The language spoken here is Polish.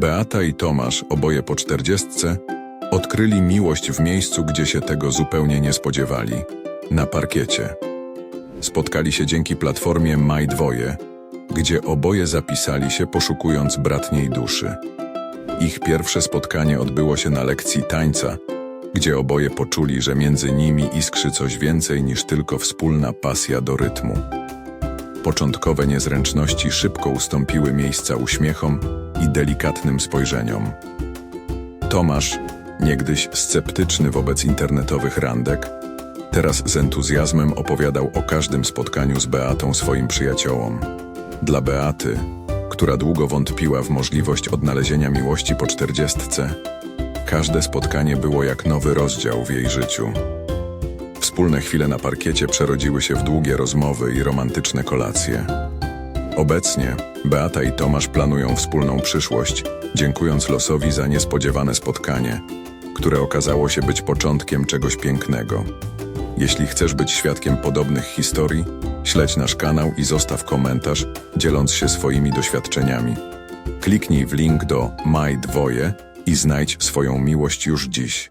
Beata i Tomasz, oboje po czterdziestce, odkryli miłość w miejscu, gdzie się tego zupełnie nie spodziewali na parkiecie. Spotkali się dzięki platformie Maj Dwoje, gdzie oboje zapisali się poszukując bratniej duszy. Ich pierwsze spotkanie odbyło się na lekcji tańca, gdzie oboje poczuli, że między nimi iskrzy coś więcej niż tylko wspólna pasja do rytmu. Początkowe niezręczności szybko ustąpiły miejsca uśmiechom i delikatnym spojrzeniom. Tomasz, niegdyś sceptyczny wobec internetowych randek, teraz z entuzjazmem opowiadał o każdym spotkaniu z Beatą swoim przyjaciołom. Dla Beaty, która długo wątpiła w możliwość odnalezienia miłości po czterdziestce, każde spotkanie było jak nowy rozdział w jej życiu. Wspólne chwile na parkiecie przerodziły się w długie rozmowy i romantyczne kolacje. Obecnie Beata i Tomasz planują wspólną przyszłość, dziękując losowi za niespodziewane spotkanie, które okazało się być początkiem czegoś pięknego. Jeśli chcesz być świadkiem podobnych historii, śledź nasz kanał i zostaw komentarz, dzieląc się swoimi doświadczeniami. Kliknij w link do My Dwoje i znajdź swoją miłość już dziś.